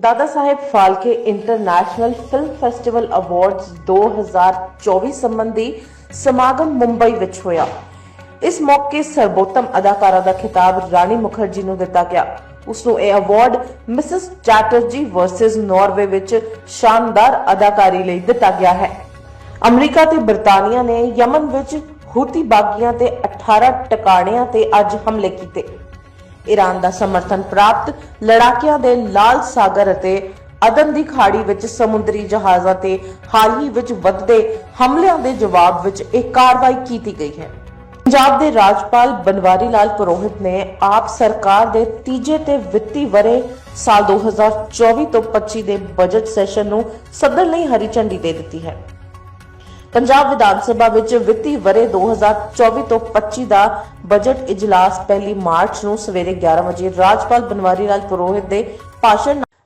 Dada Saheb Phalke international film festival awards 2024 ਸੰਬੰਧੀ ਸਮਾਗਮ ਮੁੰਬਈ ਵਿੱਚ ਹੋਇਆ। ਇਸ ਮੌਕੇ ਸਰਬੋਤਮ ਅਦਾਕਾਰਾ ਦਾ ਖਿਤਾਬ ਰਾਣੀ ਮੁਖਰਜੀ ਨੂੰ ਦਿੱਤਾ ਗਿਆ। ਉਸ ਨੂੰ ਇਹ award Mrs Chatterjee versus Norway ਵਿੱਚ ਸ਼ਾਨਦਾਰ ਅਦਾਕਾਰੀ ਲਈ ਦਿੱਤਾ ਗਿਆ ਹੈ। ਅਮਰੀਕਾ ਤੇ ਬਰਤਾਨੀਆ ਨੇ ਯਮਨ ਵਿੱਚ ਹੂਤੀ ਬਾਗੀਆਂ ਤੇ 18 ਟਿਕਾਣਿਆਂ ਤੇ ਅੱਜ ਹਮਲੇ ਕੀਤੇ। ਈਰਾਨ ਦਾ ਸਮਰਥਨ ਪ੍ਰਾਪਤ, ਲੜਾਕਿਆਂ ਦੇ ਲਾਲ ਸਾਗਰ ਅਤੇ ਅਦਨ ਦੀ ਖਾੜੀ ਵਿੱਚ ਸਮੁੰਦਰੀ ਜਹਾਜ਼ਾਂ ਤੇ ਹਾਲ ਹੀ ਵਿੱਚ ਵੱਧਦੇ ਹਮਲਿਆਂ ਦੇ ਜਵਾਬ ਵਿੱਚ ਇਹ ਕਾਰਵਾਈ ਕੀਤੀ ਗਈ ਹੈ। ਪੰਜਾਬ ਦੇ ਰਾਜਪਾਲ ਬਨਵਾਰੀ ਲਾਲ ਪੁਰੋਹਿਤ ਨੇ ਆਪ ਸਰਕਾਰ ਦੇ ਤੀਜੇ ਤੇ ਵਿੱਤੀ ਵਰੇ ਸਾਲ 2024 ਤੋਂ 25 ਦੇ ਬਜਟ ਸੈਸ਼ਨ ਨੂੰ ਸਦਨ ਲਈ ਹਰੀ ਝੰਡੀ ਦੇ ਦਿੱਤੀ ਹੈ। ਪੰਜਾਬ ਵਿਧਾਨ ਸਭਾ ਵਿੱਚ ਵਿੱਤੀ ਵਰੇ 2024 ਤੋਂ 25 ਦਾ ਬਜਟ ਇਜਲਾਸ ਪਹਿਲੀ ਮਾਰਚ ਨੂੰ ਸਵੇਰੇ 11 ਵਜੇ ਰਾਜਪਾਲ ਬਨਵਾਰੀ ਲਾਲ ਪੁਰੋਹਿਤ ਦੇ ਭਾਸ਼ਣ